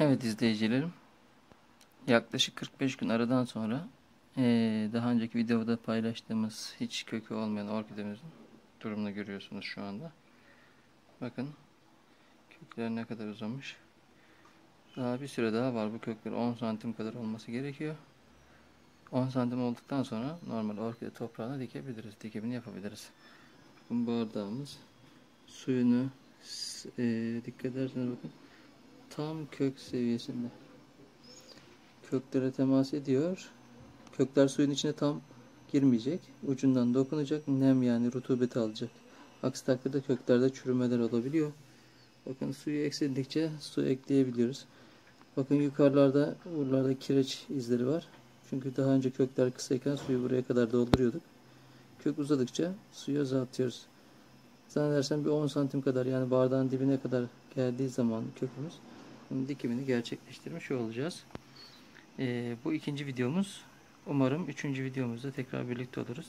Evet izleyicilerim. Yaklaşık 45 gün aradan sonra eee, daha önceki videoda paylaştığımız hiç kökü olmayan orkidemizin durumunu görüyorsunuz şu anda. Bakın kökler ne kadar uzamış. Daha bir süre daha var. Bu kökler 10 santim kadar olması gerekiyor. 10 santim olduktan sonra normal orkide toprağına dikebiliriz. Dikimini yapabiliriz. Bakın bardağımız suyunu eee, dikkat ederseniz bakın tam kök seviyesinde. Köklere temas ediyor. Kökler suyun içine tam girmeyecek. Ucundan dokunacak. Nem yani rutubeti alacak. Aksi takdirde köklerde çürümeler olabiliyor. Bakın suyu eksiltikçe su ekleyebiliyoruz. Bakın yukarılarda buralarda kireç izleri var. Çünkü daha önce kökler kısayken suyu buraya kadar dolduruyorduk. Kök uzadıkça suyu azaltıyoruz. Zannedersem bir 10 santim kadar yani bardağın dibine kadar geldiği zaman kökümüz bunun dikimini gerçekleştirmiş olacağız. Ee, bu ikinci videomuz. Umarım üçüncü videomuzda tekrar birlikte oluruz.